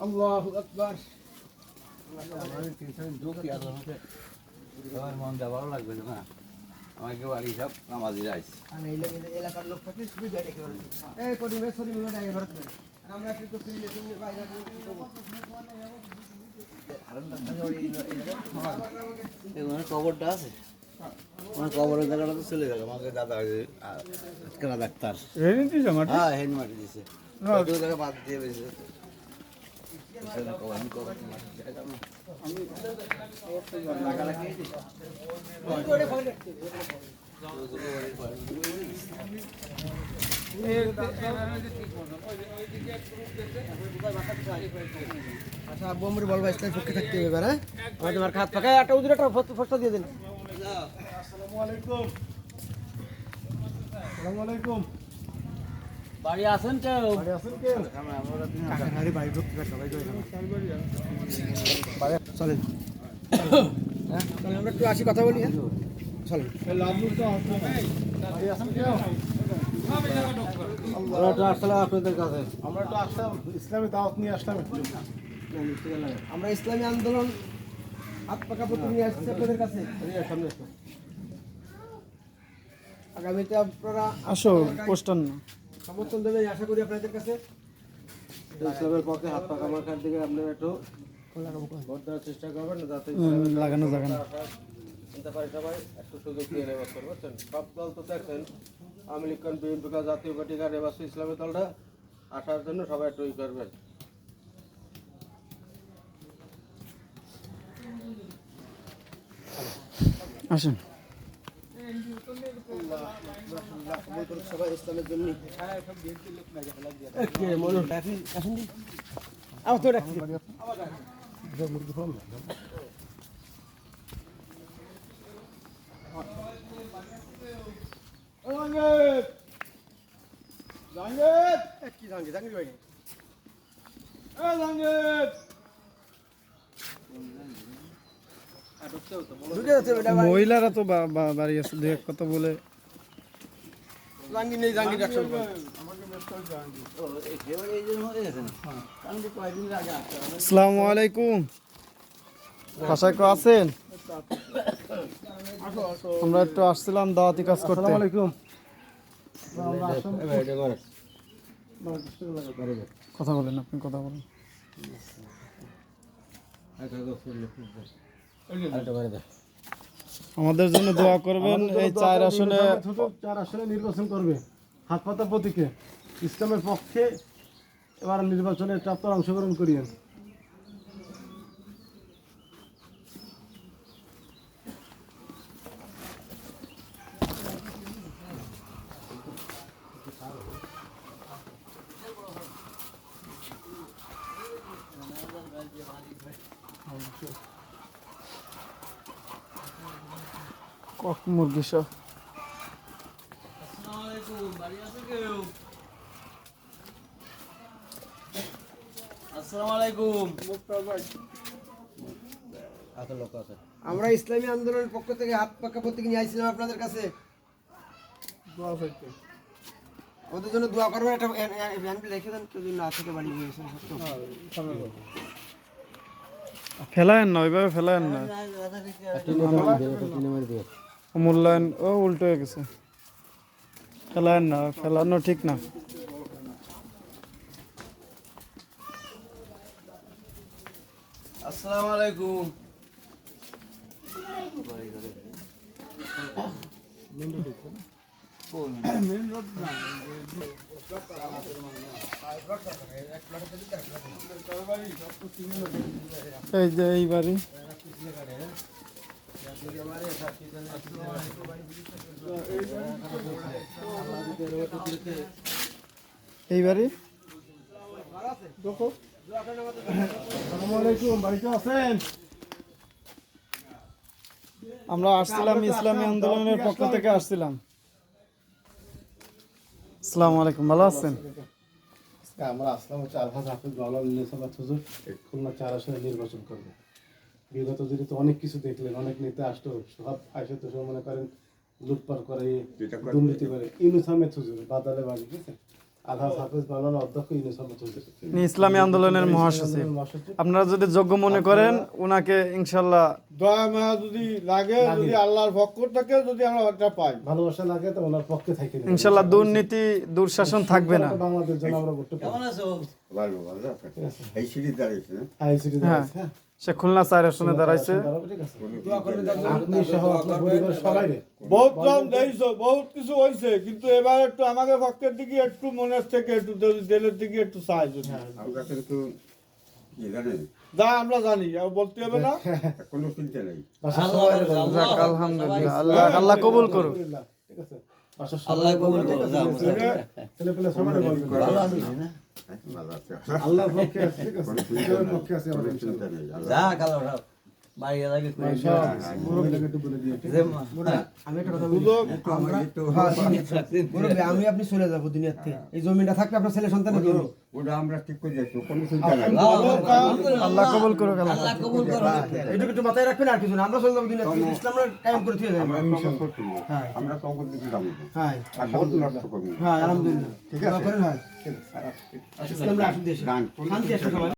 আল্লাহু আকবার আমার মন ভালো লাগবে না আমাকে বাড়ি সব এই লাগে এলাকার লোক থাকলে সুবিধা রেখে এই কোটি মে আগে ভারত আমরা কি করতে তুমি বাইরে কি করব ওখানে কবরটা আছে ওখানে কবরের জায়গাটা তো চলে গেল। আমাকে দাদা ডাক্তার। হ্যাঁ মাটি দিছে জায়গা বাদ দিয়ে আচ্ছা আব্বু আমার বলবা পক্ষে থাকতে হবে এবার হ্যাঁ? তোমার খাত ফাঁকা একটা উদুর একটা ফসটা দিয়ে দিন। বাড়ি আছেন কেউ? কাকারি বাড়ি ঢুকতে পারতো ভাই চলেন। হ্যাঁ আমরা একটু আসি কথা বলি হ্যাঁ? চলেন। আমরা তো আসলে আপনাদের কাছে। আমরা তো আসলাম। ইসলামী দাওয়াত নিয়ে আসলাম আমরা ইসলামী আন্দোলন হাত পাকা পত্র নিয়ে আসছি আপনাদের কাছে। আগামীতে আপনারা আসো পোস্টার না সমর্থন দেবেন আশা করি আপনাদের কাছে। ইসলামের পক্ষে হাত পাকা মাখার দিকে আপনারা একটু ভোট দেওয়ার চেষ্টা করবেন যাতে লাগানো যাবে না চিন্তা পারি সবাই একটু সুযোগ দিয়ে করব বুঝছেন? সব দল তো দেখছেন আওয়ামী লীগ বিএনপি জাতীয় পার্টি কান এবার ইসলামী দলটা আসার জন্য সবাই একটু ই করবেন। আসেন। মহিলারা তো বাড়ি আছে দেখ কত বলে জাঙ্গি নেই জাঙ্গি ডাকছো এই জন্য হয়ে গেছে না কারণ যে আসসালামু আলাইকুম। বাসায় কেউ আছেন? আমরা একটু আসছিলাম দাওয়াতি কাজ করতে। কথা বলেন আপনি কথা বলেন। আমাদের জন্য দোয়া করবেন এই চার আসনে। চার আসনে নির্বাচন করবে। হাত পাতা প্রতীকে ইসলামের পক্ষে এবার নির্বাচনে চাপ্তার অংশগ্রহণ করিয়েন। কক মুরগি সহ। আসসালামু আলাইকুম এত লোক আছে আমরা ইসলামী আন্দোলনের পক্ষ থেকে হাত পাকা প্রতীক নিয়ে আসছিলাম আপনাদের কাছে। ওদের জন্য দোয়া করবেন একটা রেখে দেন কেউ যদি না থেকে বাড়ি নিয়ে এসে ফেলায়েন না ওইভাবে ফেলায়েন না। মূল্যায়ন ও উল্টো হয়ে গেছে। ফেলায়েন না ফেলানো ঠিক না। আসসালামু আলাইকুম। এই যে এই বাড়ি। এই বাড়ি? আসসালামু আলাইকুম বাড়িতে আছেন? আমরা আসছিলাম ইসলামী আন্দোলনের পক্ষ থেকে আসছিলাম। আসসালামু আলাইকুম ভালো আছেন? আমরা আসলাম হচ্ছে আলহাজ হাফিজ মাওলানা হুজুর খুলনা চার আসনে নির্বাচন করবে। বিগত দিনে তো অনেক কিছু দেখলেন অনেক নেতা আসতো সব আইসে তো সব মনে করেন লুটপাট করে দুর্নীতি করে। ইউনুস আহমেদ হুজুর বাদালে বাড়ি ঠিক আছে? আলহাজ হাফেজ মাওলানা অধ্যক্ষ ইউনুস আহমেদ হুজুর ইসলামী আন্দোলনের মহাসচিব। আপনারা যদি যোগ্য মনে করেন ওনাকে ইনশাল্লাহ দয়া মায়া যদি লাগে যদি আল্লাহর পক্ষ থেকে যদি আমরা ওটা পাই। ভালোবাসা লাগে তো ওনার পক্ষে থাকি ইনশাল্লাহ দুর্নীতি দুঃশাসন থাকবে না। বাংলাদেশ জন্য আমরা ভোট কেমন আছো? ভালো ভালো এই সিঁড়ি দাঁড়িয়েছে। না আইসিটি হ্যাঁ। সে খুলনা চার আসনে দাঁড়াইছে। বহুত বহুত কিছু হয়েছে কিন্তু এবার একটু আমাদের পক্ষের দিকে একটু মনের থেকে একটু দিলের দিকে একটু সাহায্য আমরা কিন্তু যা আমরা জানি আর বলতে হবে না। কোনো চিন্তা নেই। বাসার সবাই রে বলবেন। যাক, আলহামদুলিল্লাহ আল্লাহ আল্লাহ কবুল করুক। ঠিক আছে। বাসার আল্লাহ কবুল করো। যাও ছেলে পেলে সবাই রে ভালো না? পক্ষে আছে ঠিক পক্ষে আল্লাহ আমি হ্যাঁ, আমি আপনি চলে যাব দুনিয়ার থেকে। এই জমিটা থাকবে আপনার ছেলে সন্তানের জন্য ওটা আমরা ঠিক করে যাচ্ছি কোনো চিন্তা নেই আল্লাহ কবুল করুক আল্লাহ আল্লাহ কবুল করো। এইটুকু একটু মাথায় রাখবেন আর কিছু না আমরা চলে যাব দুনিয়ার থেকে। ইসলাম কায়েম করে থুয়ে যাব। আমরা যাব। হ্যাঁ। আর বহুত নষ্ট করব। হ্যাঁ আলহামদুলিল্লাহ। ঠিক আছে? করেন ইসলামরা আসুন দেশে। শান্তি আসুন সবাই।